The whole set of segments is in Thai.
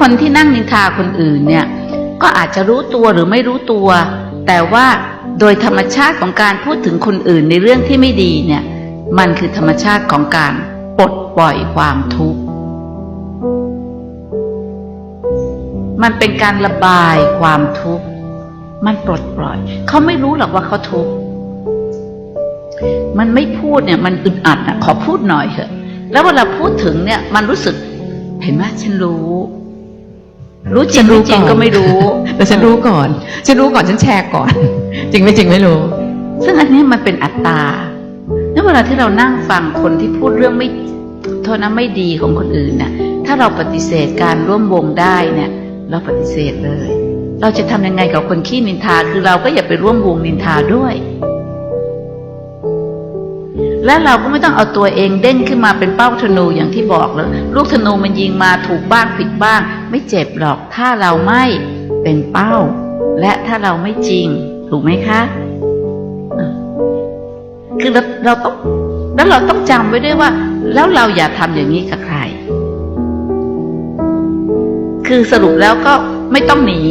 คนที่นั่งนินทาคนอื่นเนี่ย ก็อาจจะรู้ตัวหรือไม่รู้ตัว แต่ว่าโดยธรรมชาติของการพูดถึงคนอื่นในเรื่องที่ไม่ดีเนี่ย มันคือธรรมชาติของการปลดปล่อยความทุกข์ มันเป็นการระบายความทุกข์ มันปลดปล่อย เขาไม่รู้หรอกว่าเขาทุกข์ มันไม่พูดเนี่ย มันอึดอัดนะขอพูดหน่อยเถอะ แล้วเวลาพูดถึงเนี่ย มันรู้สึก เห็นไหมฉันรู้ รู้จริงไม่จริงก็ไม่รู้ แต่ฉันรู้ก่อน ฉันรู้ก่อนฉันแชร์ก่อน จริงไม่จริงไม่รู้ ซึ่งอันนี้มันเป็นอัตตาแล้วเวลาที่เรานั่งฟังคนที่พูดเรื่องไม่โทษนะไม่ดีของคนอื่นน่ะ ถ้าเราปฏิเสธการร่วมวงได้เนี่ย เราปฏิเสธเลย เราจะทำยังไงกับคนขี้นินทา คือเราก็อย่าไปร่วมวงนินทาด้วย และเราก็ไม่ต้องเอาตัวเองเด้งขึ้นมาเป็นเป้าธนูอย่างที่บอกเลยลูกธนูมันยิงมาถูกบ้างผิดบ้าง ไม่เจ็บหรอกถ้าเราไม่เป็นเป้า และถ้าเราไม่จริง ถูกไหมคะ คือเราเราต้องแล้วเราต้องจำไว้ด้วยว่า แล้วเราอย่าทำอย่างนี้กับใคร คือสรุปแล้วก็ไม่ต้องหนี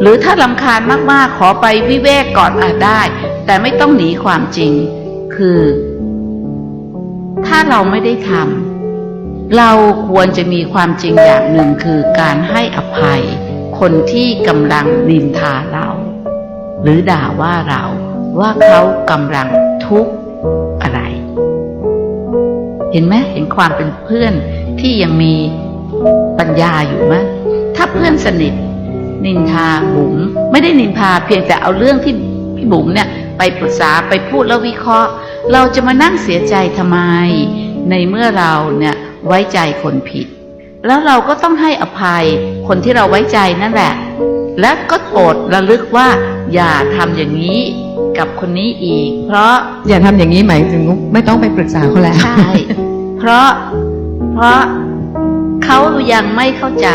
หรือถ้าลำคาญมากๆ ขอไปวิเวกก่อนอาจได้ แต่ไม่ต้องหนีความจริง คือ ถ้าเราไม่ได้ทำเราควรจะมีความจริงอย่างหนึ่งคือการให้อภัย คนที่กำลังนินทาเรา หรือด่าว่าเราว่าเขากำลังทุกข์อะไร เห็นไหมเห็นความเป็นเพื่อนที่ยังมีปัญญาอยู่ไหมถ้าเพื่อนสนิท นินทาบุ๋มไม่ได้นินทาเพียงแต่เอาเรื่องที่พี่บุ๋มเนี่ย ไปปรึกษาไปพูดแล้ววิเคราะห์ เราจะมานั่งเสียใจทำไม ในเมื่อเราเนี่ยไว้ใจคนผิด แล้วเราก็ต้องให้อภัยคนที่เราไว้ใจนั่นแหละ และก็โปรดระลึกว่า อย่าทำอย่างนี้กับคนนี้อีก เพราะอย่าทำอย่างนี้หมายถึงไม่ต้องไปปรึกษาเขาแล้วใช่เพราะเพราะเขายังไม่เข้าใจ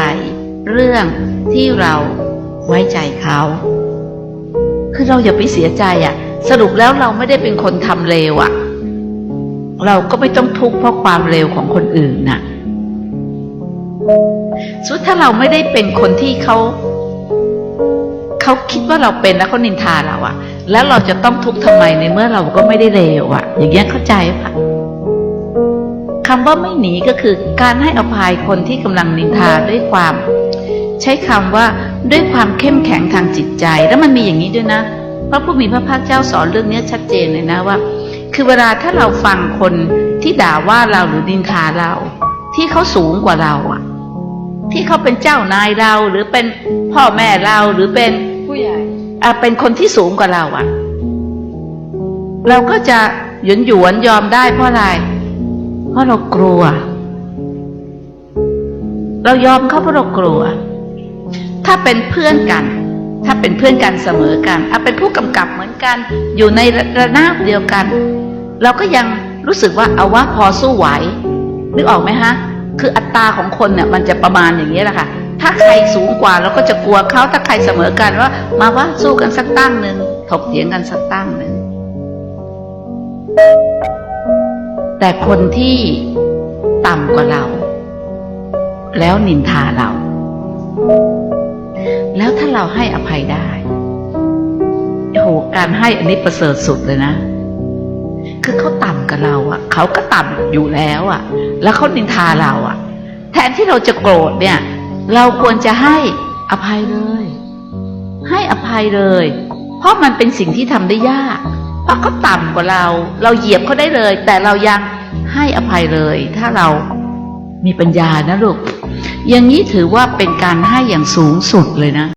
เรื่องที่เราไว้ใจเขา คือเราอย่าไปเสียใจอะ่ะ สรุปแล้วเราไม่ได้เป็นคนทำเลวอะ่ะ เราก็ไม่ต้องทุกข์เพราะความเลวของคนอื่นน่ะสุดถ้าเราไม่ได้เป็นคนที่เขาเขาคิดว่าเราเป็นแล้วเขานินทาเราอะแล้วเราจะต้องทุกข์ทำไมในเมื่อเราก็ไม่ได้เลวอะ อย่างเงี้ยเข้าใจปะคำว่าไม่หนีก็คือการให้อภัยคนที่กำลังนินทาด้วยความ ใช้คำว่าด้วยความเข้มแข็งทางจิตใจ แล้วมันมีอย่างนี้ด้วยนะ พระผู้มีพระภาคเจ้าสอนเรื่องนี้ชัดเจนเลยนะว่า คือเวลาถ้าเราฟังคนที่ด่าว่าเราหรือนินทาเรา ที่เขาสูงกว่าเราอะที่เขาเป็นเจ้านายเราหรือเป็นพ่อแม่เราหรือเป็นผู้ใหญ่อะเป็นคนที่สูงกว่าเราอะเราก็จะหยวนหยวนยอมได้เพราะอะไร เพราะเรากลัว เรายอมเขาเพราะเรากลัว ถ้าเป็นเพื่อนกัน ถ้าเป็นเพื่อนกันเสมอกันอะเป็นผู้กำกับเหมือนกัน อยู่ในระนาบเดียวกัน เราก็ยังรู้สึกว่าเอาว่าพอสู้ไหวนึกออกไหมฮะ คืออัตราของคนเนี่ยมันจะประมาณอย่างนี้แหละค่ะ ถ้าใครสูงกว่าเราก็จะกลัวเขาถ้าใครเสมอกันว่ามาว่าสู้กันสักตั้งหนึ่งถกเถียงกันสักตั้งหนึ่งแต่คนที่ต่ำกว่าเรา แล้วนินทาเรา เราให้อภัยได้โอ้โหการให้อันนี้ประเสริฐสุดเลยนะ คือเขาต่ำกับเราอะ่ะเขาก็ต่ำอยู่แล้วอะ่ะ แล้วเขานินทาเราอะ่ะ แทนที่เราจะโกรธเนี่ย เราควรจะให้อภัยเลย ให้อภัยเลย เพราะมันเป็นสิ่งที่ทำได้ยากเพราะเขาต่ำกว่าเรา เราเหยียบเขาได้เลย แต่เรายังให้อภัยเลย ถ้าเรามีปัญญานะลูก อย่างนี้ถือว่าเป็นการให้อย่างสูงสุดเลยนะ